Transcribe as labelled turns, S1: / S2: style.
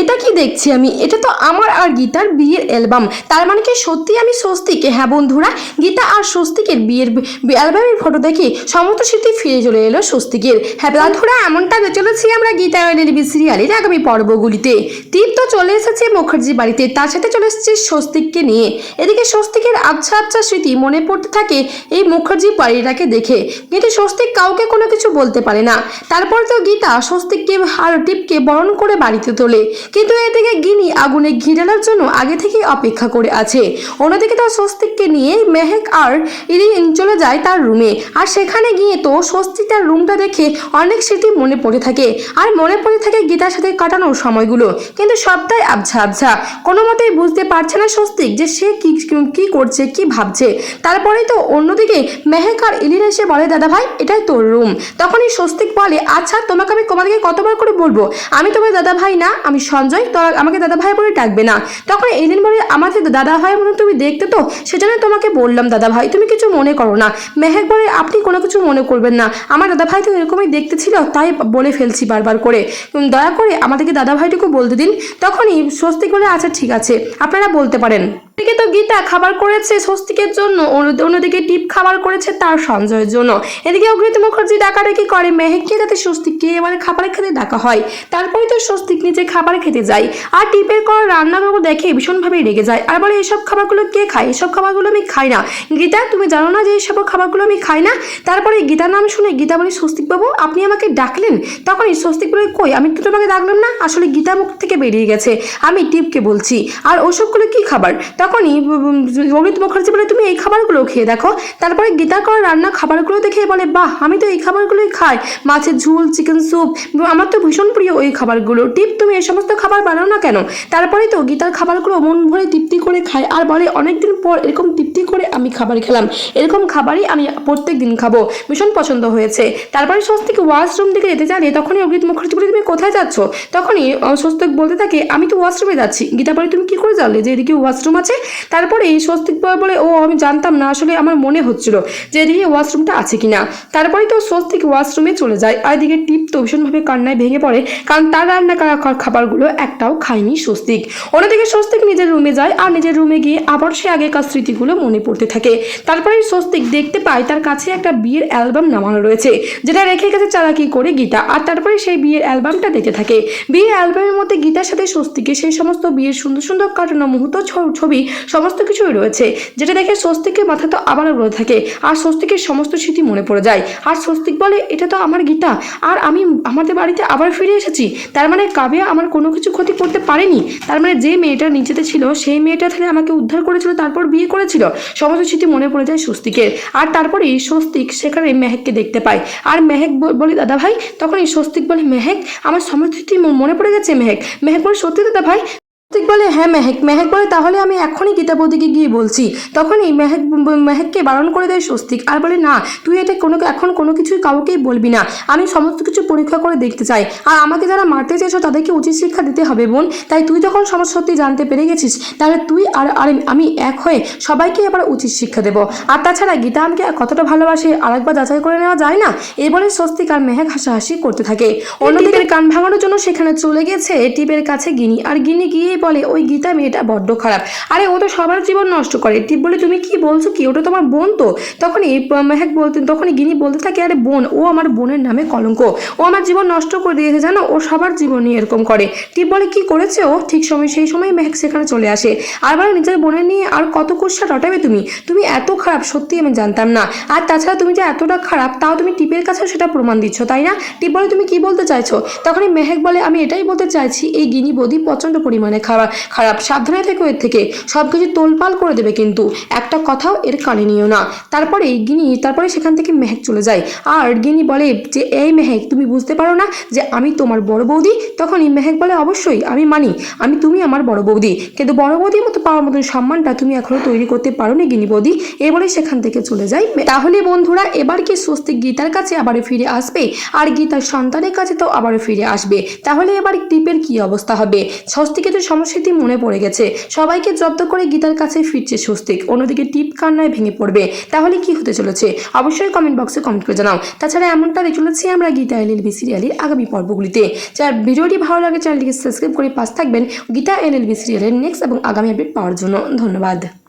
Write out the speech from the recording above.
S1: এটা কি দেখছি আমি? এটা তো আমার আর গীতার বিয়ের অ্যালবাম। তার মানে কি সত্যি আমি স্বস্তিক? হ্যাঁ বন্ধুরা, গীতা আর স্বস্তিকের বিয়ের অ্যালবামের ফটো দেখে সমস্ত স্মৃতি ফিরে চলে এলো স্বস্তিকের। হ্যাঁ বন্ধুরা, এমনটা চলেছি আমরা গীতা টেলিভি সিরিয়ালের আগামী পর্বগুলিতে। তীর তো চলে এসেছে মুখার্জি বাড়িতে, তার সাথে চলে এসেছে স্বস্তিককে নিয়ে। এদিকে স্বস্তিকের আবছা আবছা স্মৃতি মনে পড়তে থাকে এই মুখার্জি বাড়িটাকে দেখে। কিন্তু স্বস্তিক কাউকে কোনো কিছু বলতে পারে না। তারপর তো গীতা স্বস্তিককে আর টিপকে বরণ করে বাড়িতে তোলে। কিন্তু এদিকে গিনি আগুনে ঘি ঢালার জন্য আগে থেকেই অপেক্ষা করে আছে। অন্যদিকে তো স্বস্তিককে নিয়ে মেহেক আর ইরিন চলে যায় তার রুমে। আর সেখানে গিয়ে তো স্বস্তিক তার রুমটা দেখে অনেক স্মৃতি মনে পড়ে থাকে। আর মনে পড়ে থাকে গীতার সাথে কাটানোর সময়গুলো। কিন্তু সবটাই আবছা আবছা। কোনো মতেই বুঝতে পারছে না স্বস্তিক যে সে কি কি করছে, কি ভাবছে। তারপরেই তো অন্যদিকে মেহেক আর ইলিন এসে বলে, দাদা ভাই, এটাই তোর রুম। তখনই স্বস্তিক বলে আচ্ছা তোমাকে আমি তোমাদেরকে কতবার করে বলব? আমি তোমার দাদা ভাই না, আমি সঞ্জয় তো আমাকে দাদা ভাই বলে ডাকবে না। তখন এলিন বলে আমাকে দাদা ভাই মনে তুমি দেখতে তো সেজন্য তোমাকে বললাম দাদা ভাই, তুমি কিছু মনে করো না। মেহেক বলে, আপনি কোনো কিছু মনে করবেন না। আমার দাদা ভাই তো এরকমই দেখতে ছিল, তাই বলে ফেলছি বারবার করে। দয়া করে আমাদেরকে দাদা ভাইটুকু বলতে দিন। তখনই স্বস্তি করে আচ্ছা ঠিক আছে। আপনারা বলতে পারেন। এদিকে তো গীতা খাবার করেছে স্বস্তিকের জন্য, অন্য- অন্যদিকে টিপ খাবার করেছে তার সঞ্জয়ের জন্য। এদিকে অগ্রিত মুখার্জি ডাকাডাকি করে, মেহেককে যাতে স্বস্তিককে এবারে খাবার খেতে ডাকা হয়। তারপরে তো স্বস্তিক নিজে খাবার খেতে যায়। আর টিপের করা রান্নাগুলো দেখে ভীষণভাবে রেগে যায়। আর বলে এইসব খাবারগুলো কে খায়? এসব খাবারগুলো আমি খাই না। গীতা, তুমি জানো না যে এইসব খাবারগুলো আমি খাই না? তারপরে গীতার নাম শুনে গীতা বলে স্বস্তিক বাবু আপনি আমাকে ডাকলেন। তখন এই স্বস্তিক বলে, কই, আমি তো তোমাকে ডাকলাম না। আসলে গীতা মুখ থেকে বেরিয়ে গেছে। আমি টিপকে বলছি। আর ওসবগুলো কি খাবার? তখনই অমিত মুখার্জি বলে, তুমি এই খাবারগুলো খেয়ে দেখো। তারপরে গীতা করা রান্না খাবারগুলো দেখে বলে, বাহ, আমি তো এই খাবারগুলোই খাই। মাছের ঝোল, চিকেন স্যুপ, আমার তো ভীষণ প্রিয় ওই খাবারগুলো। টিপ, তুমি এই সমস্ত খাবার বানাও না কেন? তারপরে তো গীতার খাবারগুলো মন ভরে তৃপ্তি করে খায় আর বলে, অনেকদিন পর এরকম তৃপ্তি করে আমি খাবার খেলাম। এরকম খাবারই আমি প্রত্যেক দিন খাব। ভীষণ পছন্দ হয়েছে। তারপরে স্বস্তিক ওয়াশরুম দিকে যেতে জানে তখনই অগ্রিত মুখার্জি বলে, তুমি কোথায় যাচ্ছ? তখনই স্বস্তিক বলতে থাকে, আমি তো ওয়াশরুমে যাচ্ছি। গীতা বলে, তুমি কি করে জানলে যে এদিকে ওয়াশরুম আছে? তারপরে এই স্বস্তিক বলে ও আমি জানতাম না, আসলে আমার মনে হচ্ছিল যে এদিকে ওয়াশরুমটা আছে কিনা। তারপরে তো স্বস্তিক ওয়াশরুমে চলে যায়। আর এদিকে টিপ তো ভীষণভাবে কান্নায় ভেঙে পড়ে, কারণ তার রান্না করা খাবারগুলো একটাও খায়নি স্বস্তিক। অন্যদিকে স্বস্তিক নিজের রুমে যায়, আর নিজের রুমে গিয়ে আবার সে আগেকার স্মৃতিগুলো মনে পড়তে থাকে। তারপরে স্বস্তিক দেখতে পায়, তার কাছে একটা বিয়ের অ্যালবাম নামানো রয়েছে, যেটা রেখে গেছে চালাকি করে গীতা, আর তারপরে সেই বিয়ের অ্যালবামটা দেখে থাকে। বিয়ের অ্যালবামের মধ্যে গীতার সাথে স্বস্তিকে সেই সমস্ত বিয়ের সুন্দর সুন্দর কাটানো মুহূর্ত ছবি সমস্ত কিছুই রয়েছে। যেটা দেখে স্বস্তিকের মাথা তো আবারও রয়ে থাকে। আর স্বস্তিকের সমস্ত স্মৃতি মনে পড়ে যায়। আর স্বস্তিক বলে, এটা তো আমার গীতা। আর আমি আমাদের বাড়িতে আবার ফিরে এসেছি। তার মানে কাবিয়া আমার কোনো কিছু ক্ষতি করতে পারেনি। তার মানে যে মেয়েটা নিচেতে ছিল, সেই মেয়েটা তাহলে আমাকে উদ্ধার করেছিল, তারপর বিয়ে করেছিল? সমস্ত স্মৃতি মনে পড়ে যায় স্বস্তিকের। আর তারপরেই স্বস্তিক সেখানে মেহেককে দেখতে পায়। আর মেহেক বলে, দাদা ভাই, তখন এই স্বস্তিক বলে, মেহেক, আমার সমস্ত স্মৃতি মনে পড়ে গেছে, মেহেক। মেহেক বলে, সত্যি দাদা ভাই স্বস্তিক বলে হ্যাঁ মেহেক মেহেক বলে তাহলে আমি এখনই গীতাপতিকে গিয়ে বলছি। তখনই মেহেক মেহেককে বারণ করে দেয় স্বস্তিক আর বলে না তুই এটা কোনো এখন কোনো কিছুই কাউকেই বলবি না। আমি সমস্ত কিছু পরীক্ষা করে দেখতে চাই। আর আমাকে যারা মারতে চেয়েছো তাদেরকে উচিত শিক্ষা দিতে হবে বোন। তাই তুই যখন সমস্ত সত্যি জানতে পেরে গেছিস তাহলে তুই আর আর আমি এক হয়ে সবাইকে এবার উচিত শিক্ষা দেব। আর তাছাড়া গীতা আমাকে কতটা ভালোবাসে আরেকবার যাচাই করে নেওয়া যায় না? এই বলে স্বস্তিক আর মেহেক হাসাহাসি করতে থাকে। অন্যদিকে কান ভাঙানোর জন্য সেখানে চলে গেছে টিপের কাছে গিনি। আর গিনি গিয়ে বলে, ওই গীতা মেয়েটা বড্ড খারাপ। আরে, ও তো সবার জীবন নষ্ট করে। টিপ বলে তুমি কি বলছো কি? ওটা তোমার বোন তো? তখনই প- মেহেক বলতে, তখনই গিনি বলতে থাকে, আরে বোন, ও আমার বোনের নামে কলঙ্ক। ও আমার জীবন নষ্ট করে দিয়েছে, জানো? ও সবার জীবনই এরকম করে। টিপ বলে কি করেছে ও? ঠিক সময়, সেই সময় মেহেক সেখানে চলে আসে। আর বলে নিজের বোনের নিয়ে আর কত কুৎসা রটাবে তুমি? তুমি এত খারাপ সত্যি আমি জানতাম না। আর তাছাড়া তুমি যে এতটা খারাপ, তাও তুমি টিপের কাছেও সেটা প্রমাণ দিচ্ছ, তাই না? টিপ বলে তুমি কি বলতে চাইছো? তখনই মেহেক বলে, আমি এটাই বলতে চাইছি, এই গিনি বদি প্রচণ্ড পরিমাণে খারাপ। খারাপ সাবধানে থেকো এর থেকে সব কিছু তোলপাল করে দেবে কিন্তু। একটা কথাও এর কানে নিও না। তারপরে গিনি, তারপরে সেখান থেকে মেহেক চলে যায়। আর গিনি বলে যে, এই মেহেক, তুমি বুঝতে পারো না যে আমি তোমার বড় বৌদি? তখনই মেহেক বলে, অবশ্যই, আমি মানি। আমি তুমি আমার বড় বৌদি। কিন্তু বড় বৌদির মতো পাওয়ার মতন সম্মানটা তুমি এখনও তৈরি করতে পারো নি গিনি বৌদি। এ বলে সেখান থেকে চলে যায় তাহলে বন্ধুরা, এবার কি স্বস্তিক গীতার কাছে আবার ফিরে আসবে? আর গীতার সন্তানের কাছে তো আবার ফিরে আসবে। তাহলে এবার টিপের কি অবস্থা হবে? স্বস্তিকে তো সমস্যা স্মৃতি মনে পড়ে গেছে। সবাইকে জব্দ করে গীতার কাছে ফিরছে স্বস্তিক। অন্যদিকে টিপ কান্নায় ভেঙে পড়বে। তাহলে কি হতে চলেছে? অবশ্যই কমেন্ট বক্সে কমেন্ট করে জানাও। তাছাড়া এমনটা দেখে চলেছি আমরা গীতা এলএলবি সিরিয়ালের আগামী পর্বগুলিতে। যার ভিডিওটি ভালো লাগে, চ্যানেলটিকে সাবস্ক্রাইব করে পাশ থাকবেন গীতা এলএলবি সিরিয়ালের নেক্সট এবং আগামী আপডেট পাওয়ার জন্য। ধন্যবাদ।